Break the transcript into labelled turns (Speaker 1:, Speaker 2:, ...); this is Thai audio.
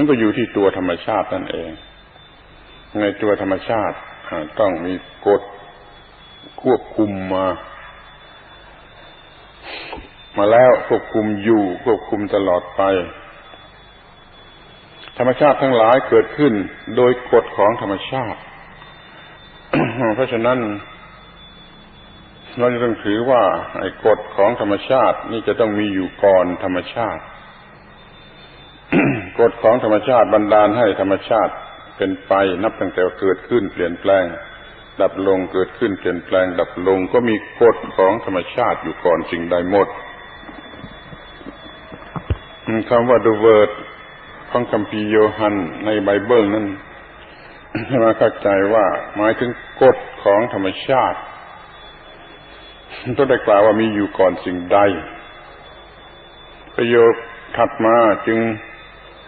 Speaker 1: มันก็อยู่ที่ตัวธรรมชาตินั่นเอง ในตัวธรรมชาติต้องมีกฎควบคุมมา มาแล้วควบคุมอยู่ควบคุมตลอดไป ธรรมชาติทั้งหลายเกิดขึ้นโดยกฎของธรรมชาติ เพราะฉะนั้น เราจะต้องถือว่าไอ้กฎของธรรมชาตินี่จะต้องมีอยู่ก่อนธรรมชาติ กฎของธรรมชาติบันดาลให้ธรรมชาติเป็นไปนับตั้งแต่เกิดขึ้นเปลี่ยนแปลง ดับลงเกิดขึ้นเปลี่ยนแปลง ดับลงก็มีกฎของธรรมชาติอยู่ก่อนสิ่งใดหมดคำว่า the word ของคัมภีร์โยฮันในไบเบิลนั้นให้มาเข้าใจว่าหมายถึงกฎของธรรมชาติต้องได้กล่าวว่ามีอยู่ก่อนสิ่งใด ประโยคถัดมาจึง